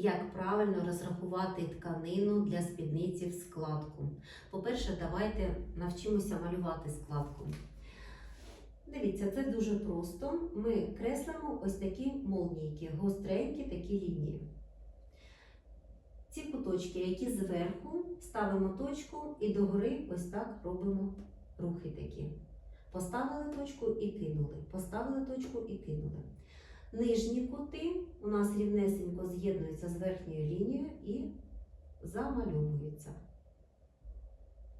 як правильно розрахувати тканину для спідниці в складку. По-перше, давайте навчимося малювати складку. Дивіться, це дуже просто. Ми креслимо ось такі молнійки, гостренькі такі лінії. Ці куточки, які зверху, ставимо точку і догори ось так робимо рухи такі. Поставили точку і кинули. Поставили точку і кинули. Нижні кути у нас рівнесенько з'єднуються з верхньою лінією і замальовуються.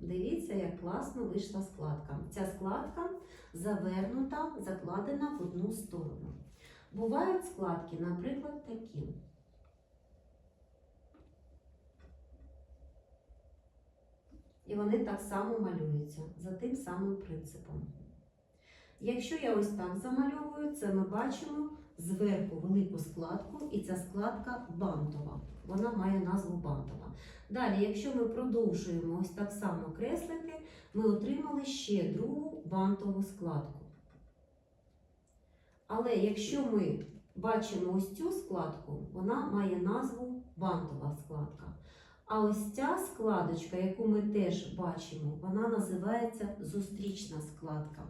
Дивіться, як класно вийшла складка. Ця складка завернута, закладена в одну сторону. Бувають складки, наприклад, такі. І вони так само малюються за тим самим принципом. Якщо я ось так замальовую, це ми бачимо зверху велику складку, і ця складка бантова. Вона має назву бантова. Далі, якщо ми продовжуємо ось так само креслити, ми отримали ще другу бантову складку. Але якщо ми бачимо ось цю складку, вона має назву бантова складка. А ось ця складочка, яку ми теж бачимо, вона називається зустрічна складка.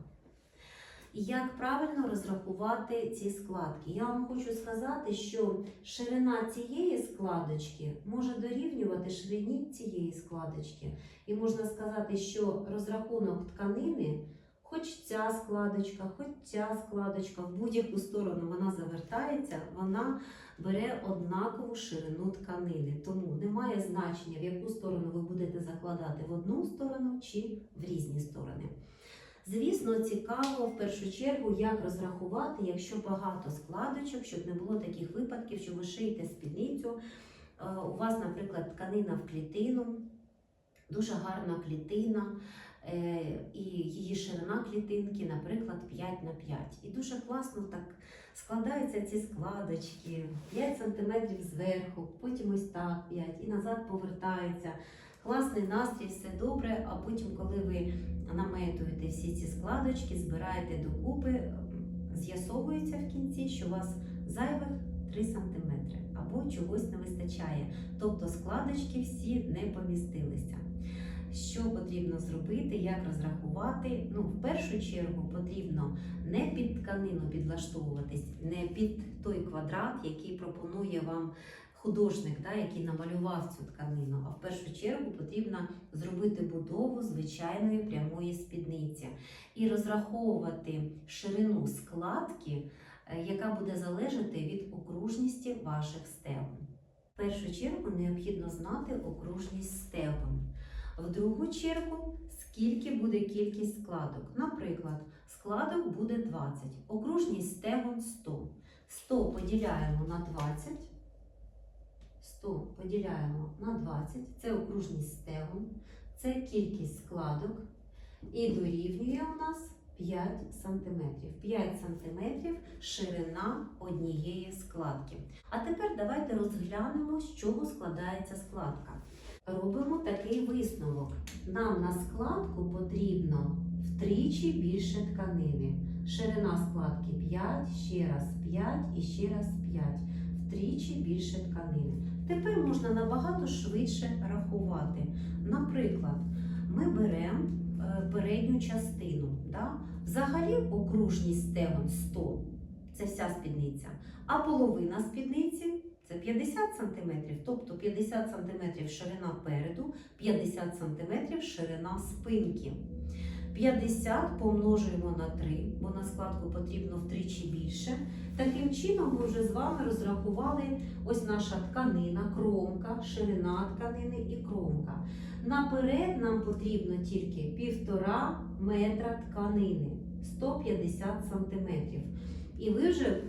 Як правильно розрахувати ці складки? Я вам хочу сказати, що ширина цієї складочки може дорівнювати ширині цієї складочки. І можна сказати, що розрахунок тканини, хоч ця складочка, хоч ця складочка, в будь-яку сторону вона завертається, вона бере однакову ширину тканини. Тому немає значення, в яку сторону ви будете закладати в одну сторону чи в різні сторони. Звісно, цікаво в першу чергу, як розрахувати, якщо багато складочок, щоб не було таких випадків, що ви шиєте спідницю. е, У вас, наприклад, тканина в клітину, дуже гарна клітина, е, і її ширина клітинки, наприклад, 5 на 5. І дуже класно так складаються ці складочки, 5 см зверху, потім ось так 5 і назад повертаються. Класний настрій, все добре, а потім, коли ви наметуєте всі ці складочки, збираєте докупи, з'ясовується в кінці, що у вас зайвих 3 см або чогось не вистачає. Тобто складочки всі не помістилися. Що потрібно зробити, як розрахувати? Ну, в першу чергу потрібно не під тканину підлаштовуватись, не під той квадрат, який пропонує вам художник, да, який намалював цю тканину. А в першу чергу потрібно зробити будову звичайної прямої спідниці і розраховувати ширину складки, е, яка буде залежати від окружності ваших стегон. В першу чергу необхідно знати окружність стегон. В другу чергу, скільки буде кількість складок. Наприклад, складок буде 20, окружність стегон 100. 100 поділяємо на 20. 100 поділяємо на 20, це окружність стегон, це кількість складок і дорівнює у нас 5 см. 5 см ширина однієї складки. А тепер давайте розглянемо, з чого складається складка. Робимо такий висновок. Нам на складку потрібно втричі більше тканини. Ширина складки 5, ще раз 5 і ще раз 5. Втричі більше тканини. Тепер можна набагато швидше рахувати. Наприклад, ми беремо е, передню частину. Да? Взагалі окружність стегон 100 це вся спідниця, а половина спідниці це 50 см, тобто 50 см ширина переду, 50 см ширина спинки. 50 помножуємо на 3, бо на складку потрібно втричі більше. Таким чином, ми вже з вами розрахували ось наша тканина, кромка, ширина тканини і кромка. Наперед нам потрібно тільки 1,5 метра тканини, 150 сантиметрів. І ви вже,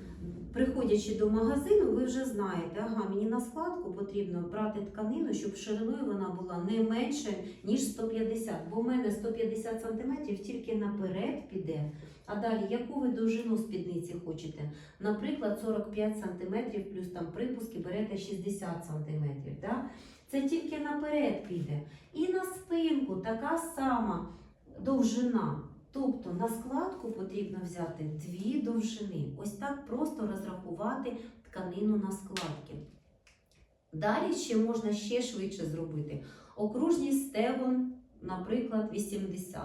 приходячи до магазину, ви вже знаєте, ага, мені на складку потрібно брати тканину, щоб шириною вона була не менше, ніж 150. Бо в мене 150 сантиметрів тільки наперед піде. А далі, яку ви довжину спідниці хочете? Наприклад, 45 см плюс там припуски берете 60 см. Да? Це тільки наперед піде. І на спинку така сама довжина. Тобто на складку потрібно взяти дві довжини. Ось так просто розрахувати тканину на складки. Далі ще можна ще швидше зробити. Окружність стегон, наприклад, 80.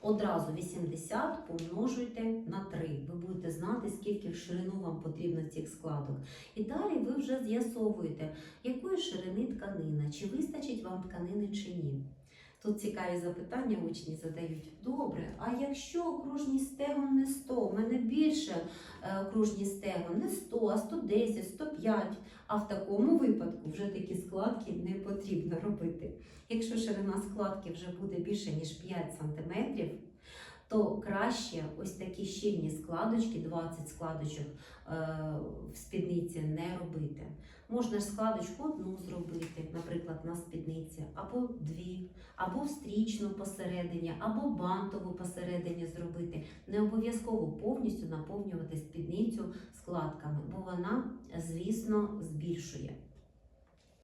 Одразу 80 помножуйте на 3. Ви будете знати, скільки в ширину вам потрібно цих складок. І далі ви вже з'ясовуєте, якої ширини тканина, чи вистачить вам тканини чи ні. Тут цікаві запитання учні задають. Добре, а якщо окружність стегон не 100, у мене більше е, окружність стегон, не 100, а 110, 105, а в такому випадку вже такі складки не потрібно робити. Якщо ширина складки вже буде більше, ніж 5 см, то краще ось такі щільні складочки, 20 складочок е, в спідниці не робити. Можна ж складочку одну зробити, наприклад, на спідниці, або дві, або стрічну посередині, або бантову посередині зробити. Не обов'язково повністю наповнювати спідницю складками, бо вона, звісно, збільшує.